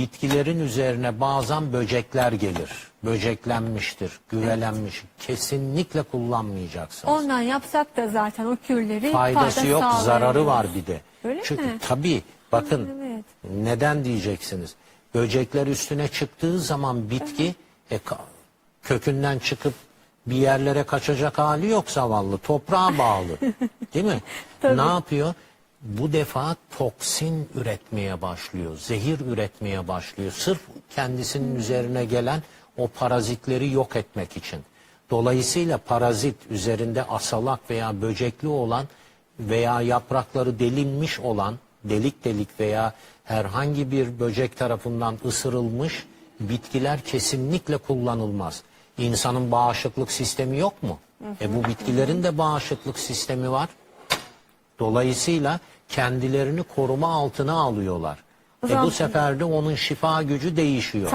bitkilerin üzerine bazen böcekler gelir. Böceklenmiştir, güvelenmiş. Kesinlikle kullanmayacaksınız. Ondan yapsak da zaten o kürleri Faydası fayda yok, zararı var bir de. Öyle Çünkü mi? tabii bakın evet. neden diyeceksiniz? Böcekler üstüne çıktığı zaman bitki e, ka- kökünden çıkıp bir yerlere kaçacak hali yok zavallı. Toprağa bağlı. Değil mi? ne yapıyor? Bu defa toksin üretmeye başlıyor. Zehir üretmeye başlıyor. Sırf kendisinin üzerine gelen o parazitleri yok etmek için. Dolayısıyla parazit üzerinde asalak veya böcekli olan veya yaprakları delinmiş olan delik delik veya herhangi bir böcek tarafından ısırılmış bitkiler kesinlikle kullanılmaz. İnsanın bağışıklık sistemi yok mu? E bu bitkilerin de bağışıklık sistemi var. Dolayısıyla kendilerini koruma altına alıyorlar. E bu zaman- sefer de onun şifa gücü değişiyor.